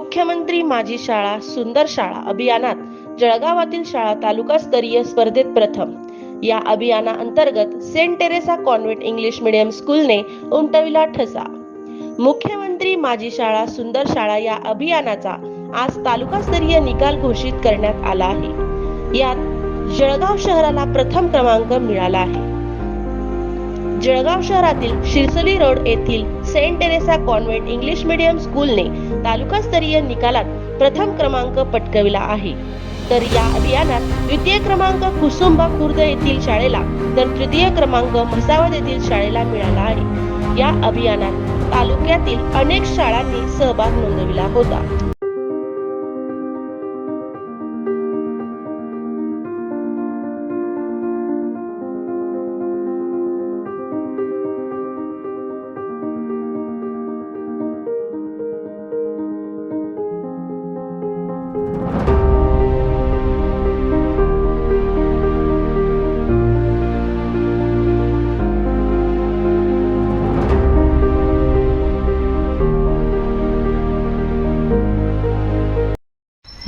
मुख्यमंत्री माझी शाळा सुंदर शाळा अभियानात जळगावातील शाळा तालुकास्तरीय स्पर्धेत प्रथम. या अभियाना अंतर्गत Saint Teresa convent English medium स्कूलने उमटविला ठसा. मुख्यमंत्री माझी शाळा सुंदर शाळा या अभियानाचा आज तालुकास्तरीय निकाल घोषित करण्यात आला आहे. यात जळगाव शहराला प्रथम क्रमांक मिळाला आहे. जळगाव शहरातील शिरसली रोड येथील Saint Teresa convent English medium स्कूलने तालुकास्तरीय निकालात प्रथम क्रमांक पटकविला आहे. तर या अभियानात द्वितीय क्रमांक कुसुंबा खुर्द येथील शाळेला तर तृतीय क्रमांक म्हसावद येथील शाळेला मिळाला आहे. या अभियानात तालुक्यातील अनेक शाळांनी सहभाग नोंदविला होता.